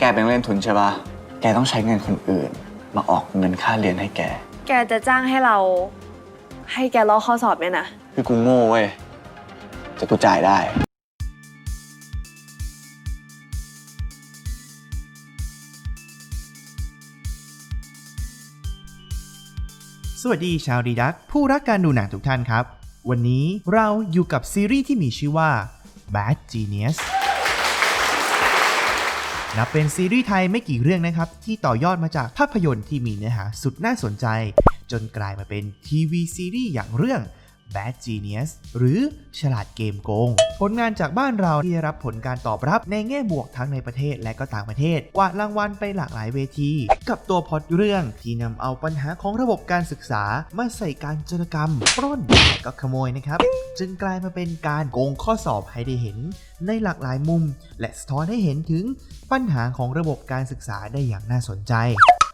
แกเป็นนักเรียนทุนใช่ปะแกต้องใช้เงินคนอื่น มาออกเงินค่าเรียนให้แก แกจะจ้างให้เรา ให้แกลอกข้อสอบเนี่ยนะ คือกูโง่เว้ยแต่กูจ่ายได้ สวัสดีชาวดีดัก ผู้รักการดูหนังทุกท่านครับ วันนี้เราอยู่กับซีรีส์ที่มีชื่อว่า Bad Genius นับเป็นซีรีส์ไทยไม่กี่เรื่องนะครับ ที่ต่อยอดมาจากภาพยนตร์ที่มีเนื้อหาสุดน่าสนใจ จนกลายมาเป็นทีวีซีรีส์อย่างเรื่อง Bad Genius หรือฉลาดเกมโกง ผลงานจากบ้านเราที่ได้รับผลการตอบรับในแง่บวกทั้งในประเทศและก็ต่างประเทศ กวาดรางวัลไปหลากหลายเวที กับตัวพอดเรื่องที่นำเอาปัญหาของระบบการศึกษามาใส่การจรกรรม ปล้นและก็ขโมยนะครับ จึงกลายมาเป็นการโกงข้อสอบให้ได้เห็น ในหลากหลายมุม และสะท้อนให้เห็นถึงปัญหาของระบบการศึกษาได้อย่างน่าสนใจ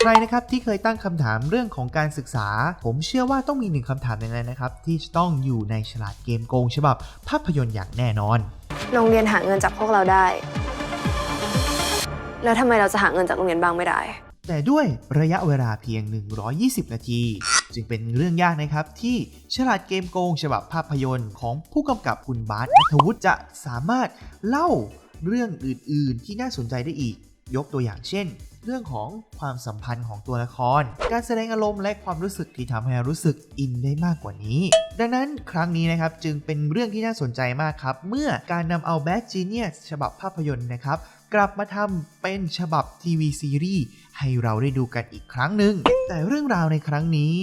ใครนะครับที่เคยตั้งคำถามเรื่องของการศึกษา ผมเชื่อว่าต้องมีหนึ่งคำถามแน่ๆนะครับ ที่จะต้องอยู่ในฉลาดเกมโกงฉบับภาพยนตร์อย่างแน่นอน โรงเรียนหาเงินจากพวกเราได้ แล้วทำไมเราจะหาเงินจากโรงเรียนบ้างไม่ได้ แต่ด้วยระยะเวลาเพียง 120 นาที จึงเป็นเรื่องยากนะครับ ที่ฉลาดเกมโกงฉบับภาพยนตร์ของผู้กำกับคุณบาสนัทวุฒิจะสามารถเล่าเรื่องอื่น ๆ ที่น่าสนใจได้อีก ยกตัวอย่างเช่น เรื่องของความสัมพันธ์ของตัวละคร การแสดงอารมณ์และความรู้สึกที่ทำให้รู้สึกอินได้มากกว่านี้ ดังนั้นครั้งนี้นะครับจึงเป็นเรื่องที่น่าสนใจมากครับ เมื่อการนำเอา Bad Genius ฉบับภาพยนตร์นะครับ กลับมาทำเป็นฉบับทีวีซีรีส์ให้เราได้ดูกันอีกครั้งหนึ่งแต่เรื่องราวในครั้งนี้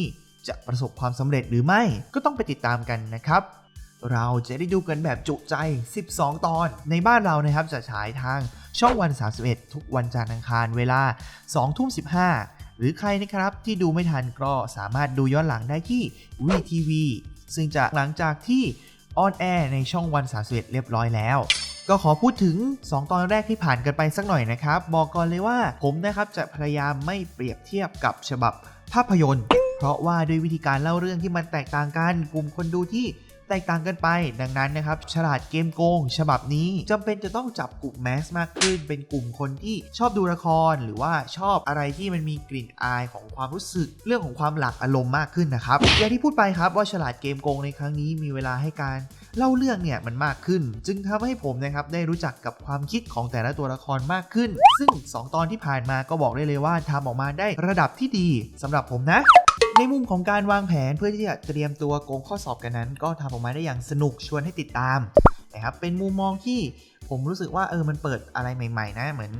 จะประสบความสำเร็จหรือไม่ก็ต้องไปติดตามกันนะครับ เราจะได้ดูกันแบบจุใจ 12 ตอน ในบ้านเรานะครับจะฉายทางช่องวัน 31 ทุกวันจันทร์อังคารเวลา 2 ทุ่ม 15 หรือใครนะครับที่ดูไม่ทันก็สามารถดูย้อนหลังได้ที่ VTV ซึ่งจะหลังจากที่ออนแอร์ในช่องวัน 31 เรียบร้อยแล้ว ก็ขอพูดถึง 2 ตอนแรกที่ผ่านกันไปสักหน่อยนะครับ บอกก่อนเลยว่าผมนะครับจะพยายามไม่เปรียบเทียบกับฉบับภาพยนตร์ เพราะว่าด้วยวิธีการเล่าเรื่องที่มันแตกต่างกันกลุ่มคนดูที่ แตกต่างกันไป ดังนั้นนะครับฉลาดเกมโกง ฉบับนี้จำเป็นจะต้องจับกลุ่มแมสมากขึ้น เป็นกลุ่มคนที่ชอบดูละคร หรือว่าชอบอะไรที่มันมีกลิ่นอายของความรู้สึก เรื่องของความหลากอารมณ์มากขึ้นนะครับอย่างที่พูดไปครับว่าฉลาดเกมโกงในครั้งนี้มีเวลาให้การเล่าเรื่องเนี่ยมันมากขึ้น จึงทำให้ผมนะครับได้รู้จักกับความคิดของแต่ละตัวละครมากขึ้น ซึ่ง 2 ตอนที่ผ่านมาก็บอกได้เลยว่าทำออกมาได้ระดับที่ดีสำหรับผมนะ ในมุมของการวางแผนเพื่อที่จะเตรียมตัวโกงข้อสอบกันนั้น ก็ทำออกมาได้อย่างสนุกชวนให้ติดตามนะครับเป็นมุมมองที่ผมรู้สึกว่าเออมันเปิดอะไรใหม่ ๆ นะเหมือน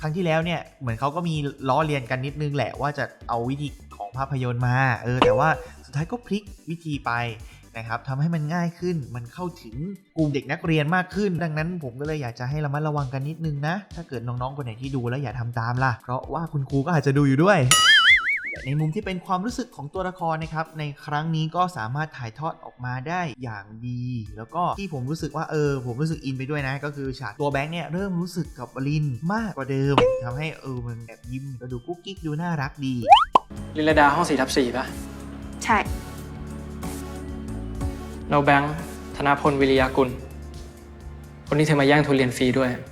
ครั้งที่แล้วเนี่ยเหมือนเขาก็มีล้อเลียนกันนิดนึงแหละว่าจะเอาวิธีของภาพยนตร์มาเออแต่ว่าสุดท้ายก็พลิกวิธีไปนะครับทำให้มันง่ายขึ้นมันเข้าถึงกลุ่มเด็กนักเรียนมากขึ้น ดังนั้นผมก็เลยอยากจะให้ระมัดระวังกันนิดนึงนะ ถ้าเกิดน้องๆคนไหนที่ดูแล้วอย่าทำตามล่ะ เพราะว่าคุณครูก็อาจจะดูอยู่ด้วย ในมุมที่เป็นความรู้สึกของตัวละครนะครับในครั้งนี้ก็สามารถถ่ายทอดออกมาได้อย่างดี แล้วก็ที่ผมรู้สึกว่าเออผมรู้สึกอินไปด้วยนะ ก็คือฉากตัวแบงค์เนี่ยเริ่มรู้สึกกับลินมากกว่าเดิมทำให้เออมันแบบยิ้มก็ดูกุ๊กกิ๊กดูน่ารักดีลินลดาห้องสี่ทับสี่ป่ะใช่เราแบงค์ธนาพลวิริยากุลคนนี้เธอมาแย่งทุนเรียนฟรีด้วยแต่ถ้า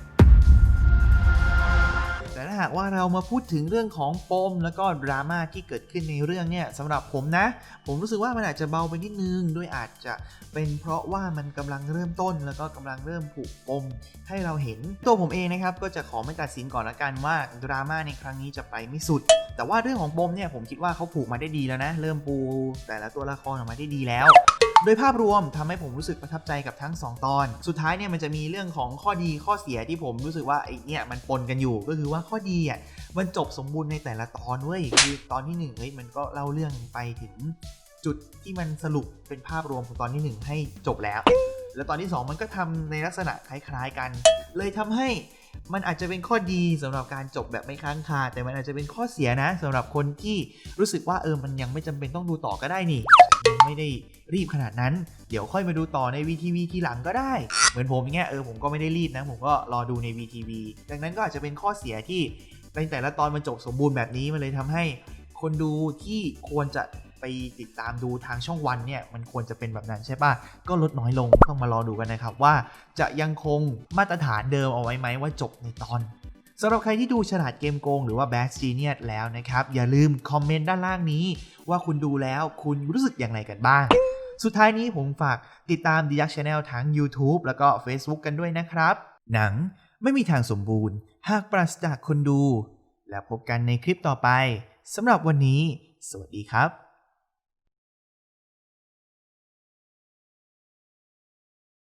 หากว่าเรามาพูดถึงเรื่องของปมแล้วก็ดราม่าที่เกิดขึ้นในเรื่องเนี่ยสำหรับผมนะ ผมรู้สึกว่ามันอาจจะเบาไปนิดนึง ด้วยอาจจะเป็นเพราะว่ามันกำลังเริ่มต้น แล้วก็กำลังเริ่มผูกปมให้เราเห็นตัวผมเองนะครับก็จะขอไม่ตัดสินก่อนละกันว่าดราม่าในครั้งนี้จะไปไม่สุด แต่ว่าเรื่องของปมเนี่ยผมคิดว่าเขาผูกมาได้ดีแล้วนะ เริ่มปูแต่ละตัวละครออกมาได้ดีแล้ว โดยภาพรวมทำให้ผมรู้สึกประทับใจกับทั้ง 2 ตอน สุดท้ายเนี่ยมันจะมีเรื่องของข้อดีข้อเสียที่ผมรู้สึกว่าไอ้เนี่ยมันปนกันอยู่ก็คือว่าข้อดีอะมันจบสมบูรณ์ในแต่ละตอนเว้ยคือตอนที่หนึ่งเฮ้ยมันก็เล่าเรื่องไปถึงจุดที่มันสรุปเป็นภาพรวมของตอนที่หนึ่งให้จบแล้ว แล้วตอนที่สองมันก็ทำในลักษณะคล้ายๆกัน เลยทำให้มันอาจจะเป็นข้อดีสำหรับการจบแบบไม่ค้างคาแต่มันอาจจะเป็นข้อเสียนะสำหรับคนที่รู้สึกว่าเออมันยังไม่จำเป็นต้องดูต่อก็ได้นี่ยังไม่ได้รีบขนาดนั้น เดี๋ยวค่อยมาดูต่อใน VTV ทีหลังก็ได้ เหมือนผมอย่างเงี้ยเออผมก็ไม่ได้รีบนะ ผมก็รอดูใน VTV ดังนั้นก็อาจจะเป็นข้อเสียที่ในแต่ละตอนมันจบสมบูรณ์แบบนี้มันเลยทำให้คนดูที่ควรจะ ไปติดตามดูทางช่องวันเนี่ยมันควรจะเป็นแบบนั้นใช่ปะก็ลดน้อยลงต้องมารอดูกันนะครับว่าจะยังคงมาตรฐานเดิมเอาไว้ไหมว่าจบในตอนสำหรับใครที่ดูฉลาดเกมโกงหรือว่า Bad Genius แล้วนะครับ อย่าลืมคอมเมนต์ด้านล่างนี้ ว่าคุณดูแล้วคุณรู้สึกอย่างไรกันบ้าง สุดท้ายนี้ผมฝากติดตาม The Yak Channel ทั้ง YouTube แล้วก็ Facebook กันด้วยนะครับ หนังไม่มีทางสมบูรณ์ หากปราศจากคนดู แล้วพบกันในคลิปต่อไปสำหรับวันนี้ สวัสดีครับ